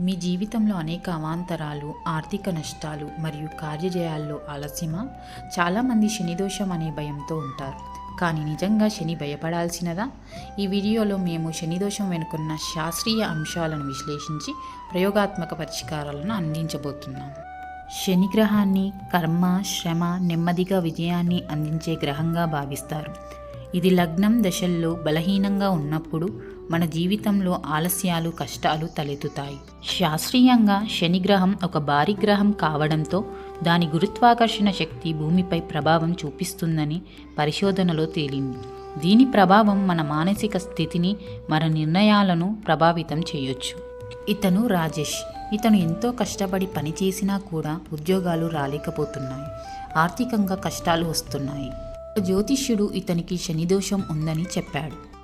మీ జీవితంలో అనేక అవాంతరాలు ఆర్థిక నష్టాలు మరియు కార్యజయాల్లో ఆలస్యమా? చాలామంది శనిదోషం అనే భయంతో ఉంటారు. కానీ నిజంగా శని భయపడాల్సినదా? ఈ వీడియోలో మేము శనిదోషం వెనుకున్న శాస్త్రీయ అంశాలను విశ్లేషించి ప్రయోగాత్మక పరిష్కారాలను అందించబోతున్నాం. శని గ్రహాన్ని కర్మ శ్రమ నెమ్మదిగా విజయాన్ని అందించే గ్రహంగా భావిస్తారు. ఇది లగ్నం దశల్లో బలహీనంగా ఉన్నప్పుడు మన జీవితంలో ఆలస్యాలు కష్టాలు తలెత్తుతాయి. శాస్త్రీయంగా శనిగ్రహం ఒక భారీ గ్రహం కావడంతో దాని గురుత్వాకర్షణ శక్తి భూమిపై ప్రభావం చూపిస్తుందని పరిశోధనలో తేలింది. దీని ప్రభావం మన మానసిక స్థితిని మన నిర్ణయాలను ప్రభావితం చేయొచ్చు. ఇతను రాజేష్. ఇతను ఎంతో కష్టపడి పనిచేసినా కూడా ఉద్యోగాలు రాలేకపోతున్నాయి. ఆర్థికంగా కష్టాలు వస్తున్నాయి. జ్యోతిష్యుడు ఇతనికి శనిదోషం ఉందని చెప్పాడు.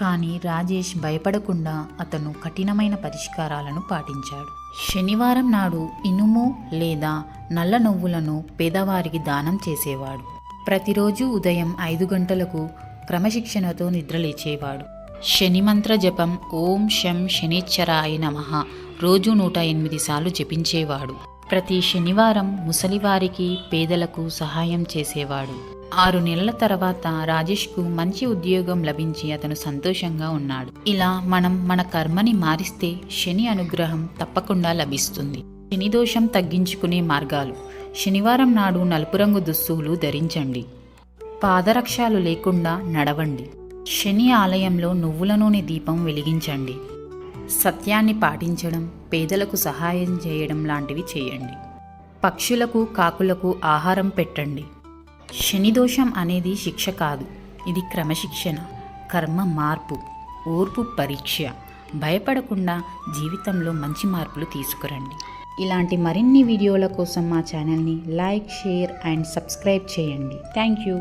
కానీ రాజేష్ భయపడకుండా అతను కఠినమైన పరిష్కారాలను పాటించాడు. శనివారం నాడు ఇనుము లేదా నల్ల నువ్వులను పేదవారికి దానం చేసేవాడు. ప్రతిరోజు ఉదయం ఐదు గంటలకు క్రమశిక్షణతో నిద్రలేచేవాడు శని మంత్ర జపం ఓం శం శనిచ్చరాయ నమః రోజు నూట ఎనిమిది సార్లు జపించేవాడు. ప్రతి శనివారం ముసలివారికి పేదలకు సహాయం చేసేవాడు. ఆరు నెలల తర్వాత రాజేష్కు మంచి ఉద్యోగం లభించి అతను సంతోషంగా ఉన్నాడు. ఇలా మనం మన కర్మని మారిస్తే శని అనుగ్రహం తప్పకుండా లభిస్తుంది. శని దోషం తగ్గించుకునే మార్గాలు. శనివారం నాడు నలుపు రంగు దుస్తువులు ధరించండి. పాదరక్షాలు లేకుండా నడవండి. శని ఆలయంలో నువ్వుల నూనె దీపం వెలిగించండి. సత్యాన్ని పాటించడం పేదలకు సహాయం చేయడం లాంటివి చేయండి. పక్షులకు కాకులకు ఆహారం పెట్టండి. శనిదోషం అనేది శిక్ష కాదు. ఇది క్రమశిక్షణ కర్మ మార్పు ఓర్పు పరీక్ష. భయపడకుండా జీవితంలో మంచి మార్పులు తీసుకురండి. ఇలాంటి మరిన్ని వీడియోల కోసం మా ఛానల్ని లైక్ షేర్ అండ్ సబ్స్క్రైబ్ చేయండి. Thank you.